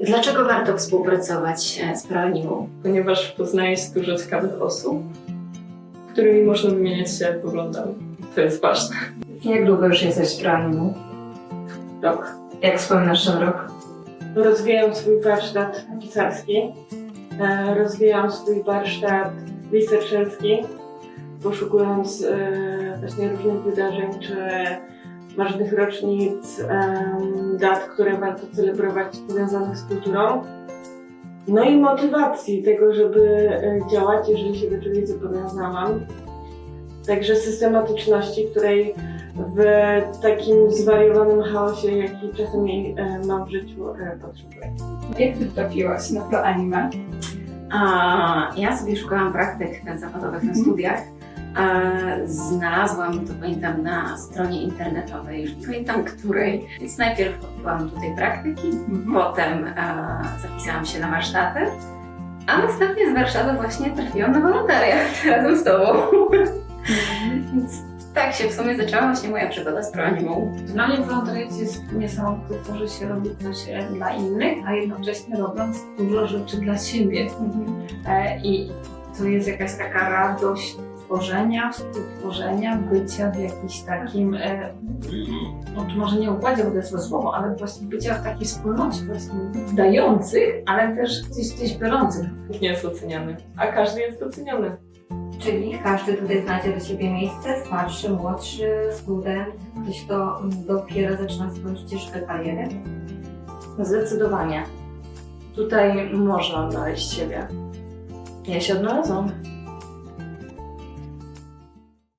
Dlaczego warto współpracować e, z Proanimą? ponieważ poznaje się dużo ciekawych osób, którymi można wymieniać się poglądami. To jest ważne. Jak długo już jesteś z Proanimu? Rok. Jak wspominasz ten rok? Rozwijam swój warsztat pisarski, e, rozwijam swój warsztat researcherski, poszukując e, właśnie różnych wydarzeń czy ważnych rocznic, dat, które warto celebrować powiązanych z kulturą. No i motywacji tego, żeby e, działać, jeżeli się do czegoś zobowiązałam. Także systematyczności, której w takim zwariowanym chaosie, jaki czasami e, mam w życiu, e, potrzebuję. Jak ty trafiłaś na ProAnime? A, ja sobie szukałam praktyk zawodowych na studiach. E, Znalazłam, to pamiętam, na stronie internetowej, już nie pamiętam której, więc najpierw odbyłam tutaj praktyki, potem e, zapisałam się na warsztaty, a następnie z warsztatu właśnie trafiłam na wolontariat razem z Tobą. Więc tak się w sumie zaczęła właśnie moja przygoda z proanimą. Dla mnie wolontariat jest niesamowity, to, że się robi coś dla innych, a jednocześnie robiąc dużo rzeczy dla siebie. E, I to jest jakaś taka radość tworzenia, współtworzenia, bycia w jakimś takim, e, no, to może nie układzie, bo to jest złe słowo, ale właśnie bycia w takiej wspólnocie właśnie dających, ale też gdzieś, gdzieś biorących. Nikt nie jest oceniany, a każdy jest doceniony. Czyli każdy tutaj znajdzie do siebie miejsce, starszy, młodszy, student, ktoś, kto dopiero zaczyna swoją ścieżkę kariery. Zdecydowanie. Tutaj można odnaleźć siebie. Ja się odnalazłam.